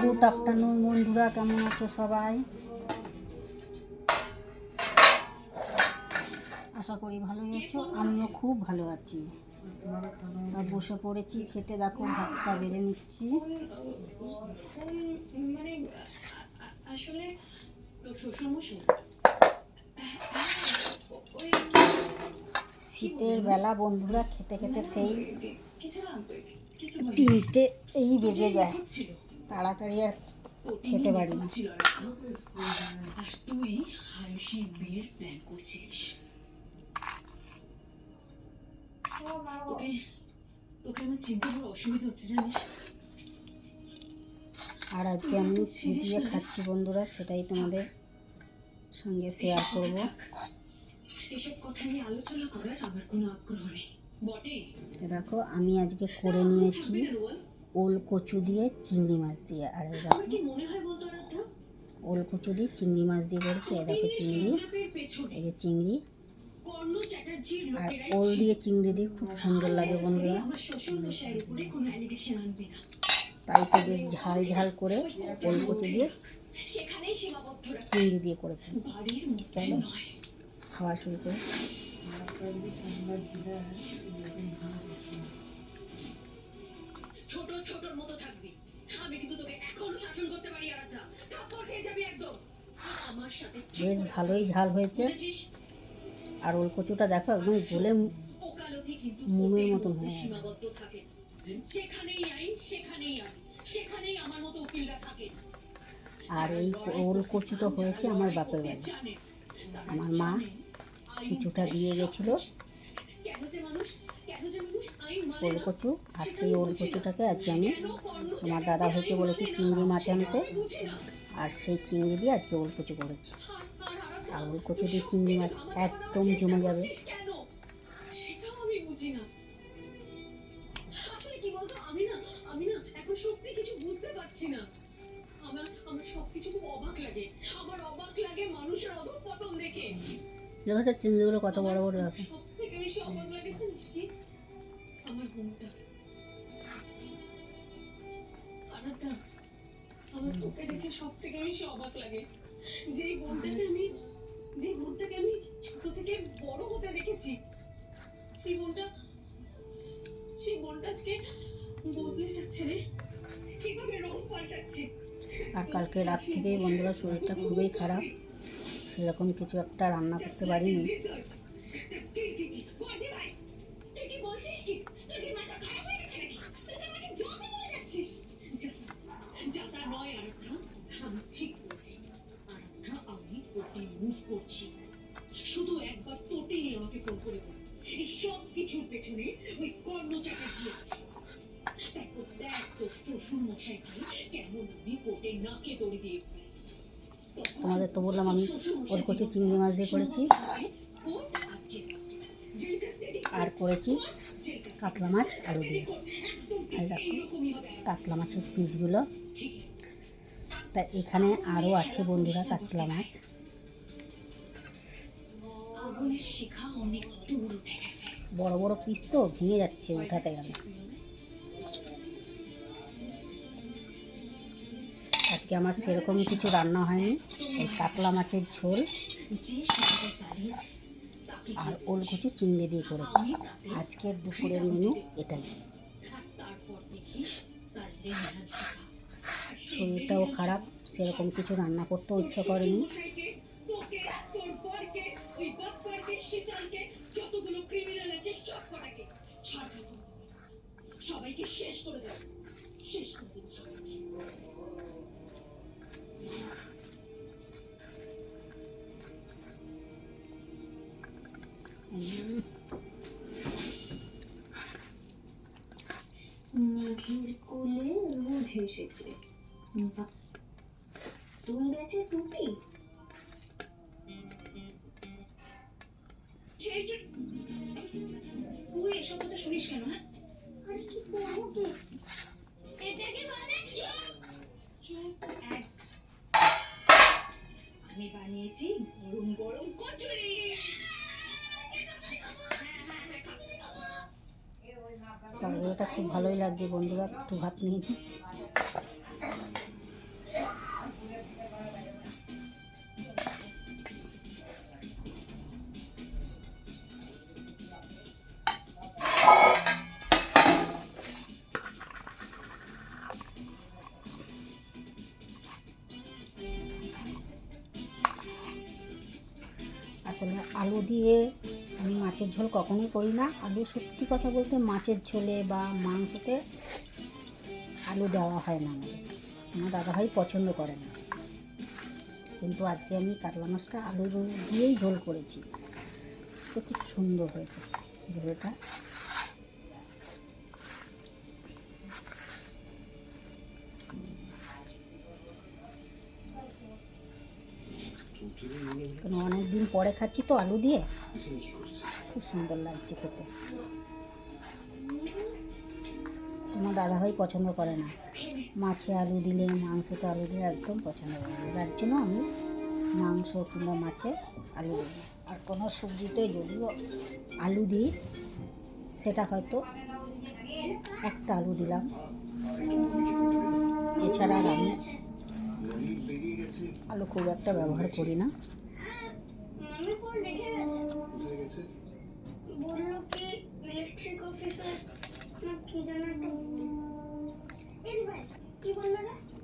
Good afternoon বন্ধুরা, কেমন আছো সবাই আশা করি ভালোই আছো, আমিও খুব ভালো আছি বসে পড়েছি, খেতে দেখো, ভাতটা বেড়ে নিচ্ছি শীতের বেলা বন্ধুরা, খেতে খেতে সেই। তিনটে এই বেজে যায় তাড়াতাড়ি আর খেতে পারি না। আর তুই আয়ুষীর বিয়ের প্ল্যান করছিস তোকে তোকে আমার চিন্তা করে অসুবিধা হচ্ছে জানিস? আর আজকে আমি কী দিয়ে খাচ্ছি বন্ধুরা সেটাই তোমাদের সঙ্গে শেয়ার করব। এসব কথা নিয়ে আলোচনা করার আমার কোনো আগ্রহ নেই। দেখো আমি আজকে করে নিয়েছি ওল কচু দিয়ে চিংড়ি মাছ দিয়ে। আর দেখো ওল কচু দিয়ে চিংড়ি মাছ দিয়ে করেছি এই দেখো চিংড়ি। এই যে চিংড়ি। আর ওল দিয়ে চিংড়ি দিয়ে খুব সুন্দর লাগে বন্ধুরা। তাই তো বেশ ঝাল ঝাল করে ওল কচু দিয়ে চিংড়ি দিয়ে করেছি। চলো। খাওয়া শুরু করে। ছোট ছোটর মতো থাকবি। আমি কিন্তু তোকে এখনও শাসন করতে পারি আরাধ্যা। থাপ্পড় খেয়ে যাবি একদম। আমার সাথে বেশ ভালোই ঝাল হয়েছে। আর ওল কচুটা দেখো একদম গলে মোমের কোর্টের মতন হয়ে থাকে। যেখানেই আইন সেখানেই আইন সেখানেই আমার মতো উকিলরা থাকে। আর এই ওল কচু তো হয়েছে আমার বাপের বাড়ি। আমার মা কিছুটা দিয়ে গেছিল। কেন যে মানুষ কেন যে মানুষ আইন মানে ওল কচু আর সেই ওল কচুটাকে আজকে আমি আমার দাদা ভাইকে বলেছি চিংড়ি মাছ আনতে। আর সেই চিংড়ি দিয়ে আজকে ওল কচু করেছি। আর আর আরাধ্যা, আর ওল কচু দিয়ে চিংড়ি মাছ একদম জমে যাবে। আমার সবকিছু খুব অবাক লাগে। আমার অবাক লাগে মানুষের দেখে। দেখো তো চিংড়িগুলো কত বড় বড় দেখো। সব থেকে বেশি অবাক লাগে কি? আমার তোকে দেখে সব থেকে বেশি অবাক লাগে। বোনটাকে আমি যে বোনটাকে আমি ছোট থেকে বড় হতে দেখেছি সেই বোনটা সেই বোনটা আজকে বদলে যাচ্ছে রে। কীভাবে রং পাল্টাচ্ছে। আর কালকে রাত থেকেই বন্ধুরা শরীরটা খুবই খারাপ। সেরকম কিছু একটা রান্না করতে পারিনি শুধু একবার আমাকে করে কেমন আমি কোর্টে নাকে দড়ি দিয়ে তোমাদের তো বললাম আমি ওল কচু চিংড়ি মাছ দিয়ে করেছি। আর আর করেছি কাতলা মাছ আলু দিয়ে। এই দেখো। আর কাতলা মাছের পিসগুলো। তা এখানে আরও আছে বন্ধুরা কাতলা মাছ। বড় বড় পিস তো ভেঙে যাচ্ছে উঠাতে গেলে আজকে আমার সেরকম কিছু রান্না হয়নি। এই কাতলা মাছের ঝোল আর ওল কচু চিংড়ি দিয়ে করেছি। আজকের দুপুরের মেনু এটাই। শরীরটাও খারাপ, সেরকম কিছু রান্না করতেও ইচ্ছা করেনি। সবাইকে শেষ করে দেবো শেষ করে মেঘের কোলে রোদ এসেছে তুল গেছে সেই তুই এসব কথা শুনিস কেন হ্যাঁ? কি করব আমি বানিয়েছি গরম গরম কচুরি। তরকারিটা খুব ভালোই লাগছে বন্ধুরা একটু ভাত নিয়েছি আসলে আলু দিয়ে আমি মাছের ঝোল কখনোই করি না। আলু সত্যি কথা বলতে মাছের ঝোলে বা মাংসতে আলু দেওয়া হয় না আমাদের। আমার দাদাভাই পছন্দ করে না। কিন্তু আজকে আমি কাতলা মাছটা আলু দিয়েই ঝোল করেছি। তো খুব সুন্দর হয়েছে। ঝোলটা কারণ অনেক দিন পরে খাচ্ছি তো আলু দিয়ে। খুব সুন্দর লাগছে খেতে। তোমার দাদাভাই পছন্দ করে না। মাছে আলু দিলে, মাংসতে আলু দিলে একদম পছন্দ করে না। যার জন্য আমি মাংস কিংবা মাছে আলু দিই আর কোনো সবজিতে যদিও আলু দিই, সেটা হয়তো একটা আলু দিলাম। এছাড়া আমি আলু খুব একটা ব্যবহার করি না।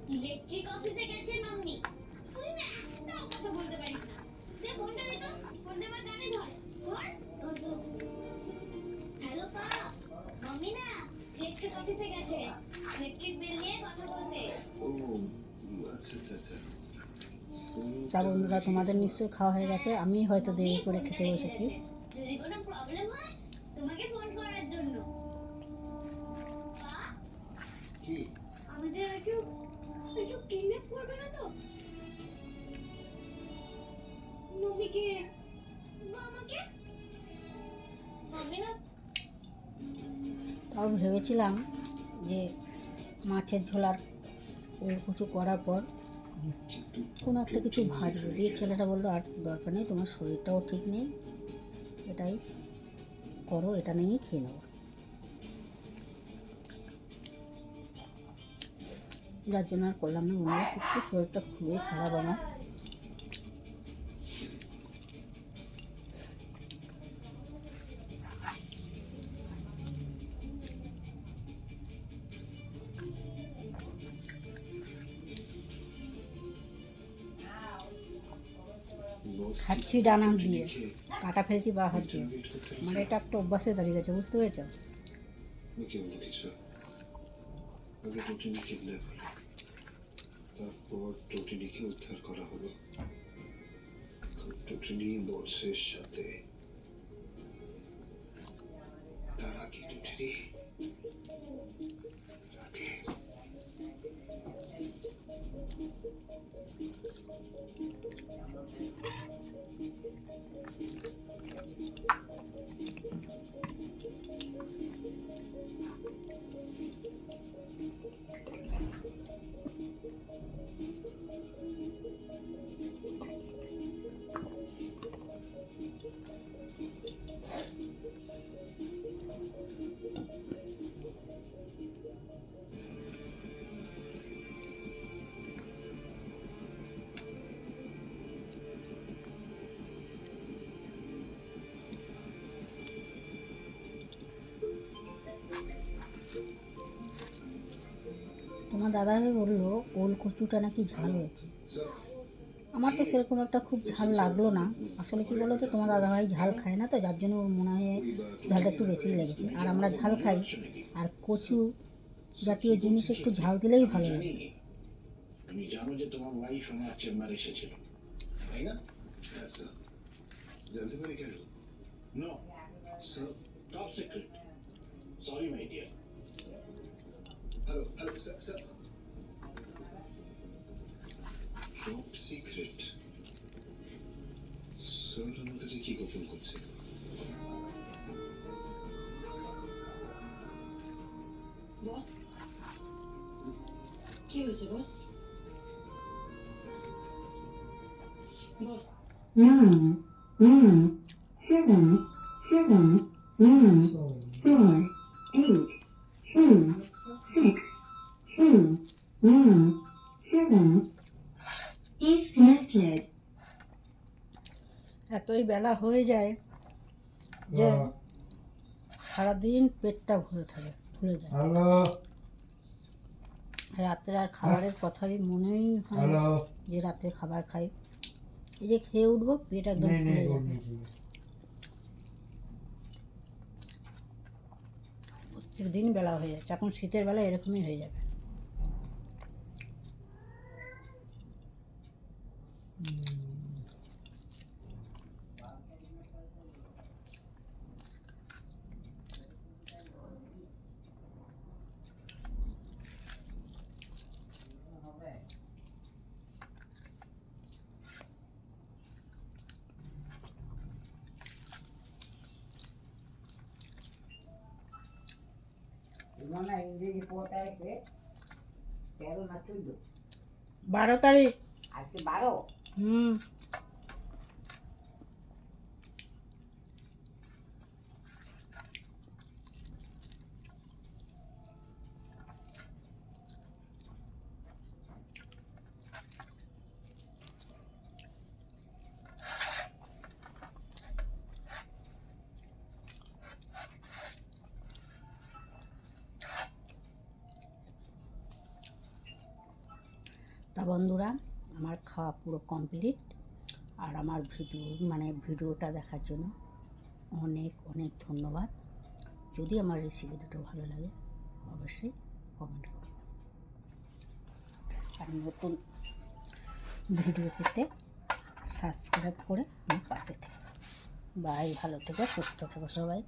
ইলেকট্রিক অফিসে গেছে। মাম্মি। তুই না একটাও কথা বলতে পারিস না। দে ফোনটা দে তো। ফোনটা আমার কানে ধর। ধর। হ্যালো পা। না ইলেকট্রিক অফিসে গেছে। ইলেকট্রিক বিল নিয়ে কথা বলতে। ও আচ্ছা আচ্ছা আচ্ছা। তা বন্ধুরা তোমাদের নিশ্চয়ই খাওয়া হয়ে গেছে। আমি হয়তো দেরি করে খেতে বসেছি। তাও ভেবেছিলাম যে মাছের ঝোল আর কুচু করার পর কোনো একটা কিছু ভাজবো। দিয়ে ছেলেটা বলল, আর দরকার নেই, তোমার শরীরটাও ঠিক নেই। এটাই করো, এটা নিয়েই খেয়ে নেব যার জন্য আর করলাম না মনে হয় সত্যি শরীরটা খুবই খারাপ আমার। খাচ্ছি ডানা দিয়ে, কাটা ফেলছি বা হাত দিয়ে মানে এটা একটা অভ্যাসে দাঁড়িয়ে গেছে বুঝতে পেরেছ? তারপর টোটিনিকে উদ্ধার করা হলো। টোটিনি বর্ষের সাথে। তার আগে টোটিনি। তোমার দাদাভাই বলল, ওল কচুটা নাকি ঝাল হয়েছে। আমার তো সেরকম একটা খুব ঝাল লাগল না। আসলে কি বলো তো তোমার দাদাভাই ঝাল খায় না তো, যার জন্য ওর মনে হয় ঝালটা একটু বেশি লেগেছে। আর আমরা ঝাল খাই। আর কচু জাতীয় জিনিস একটু ঝাল দিলেই ভালো লাগে। তুমি জানো যে তোমার ওয়াইফ আমার এসেছিল। তাই না? জানতে পারি কেন no sorry my dear Top how is that set up? Drop secret. Sauron kızı ki gopun kutsi. Boss? Ki it, boss? Boss? Hmm. Hmm. Hmm. Hmm. Hmm. hmm. এতই বেলা হয়ে যায় যে সারাদিন পেটটা ভরে থাকে ভুলে যায়। রাত্রে আর খাবারের কথাই মনেই হয় যে রাতে খাবার খাই। এই যে খেয়ে উঠবো পেট একদম ভুলে যাবে প্রত্যেক দিন বেলা হয়ে যাচ্ছে এখন শীতের বেলা এরকমই হয়ে যাবে। না ইংরেজি পড়া তারিখে তেরো না চোদ্দ বারো তারিখ আজকে বারো হুম তা বন্ধুরা, আমার খাওয়া পুরো কমপ্লিট আর আমার ভিডিও মানে ভিডিওটা দেখার জন্য অনেক অনেক ধন্যবাদ। যদি আমার রেসিপি দুটো ভালো লাগে, অবশ্যই কমেন্ট করুন আর নতুন ভিডিও পেতে সাবস্ক্রাইব করে আমার পাশে থেকে। বাই ভালো থেকো, সুস্থ থেকো সবাই।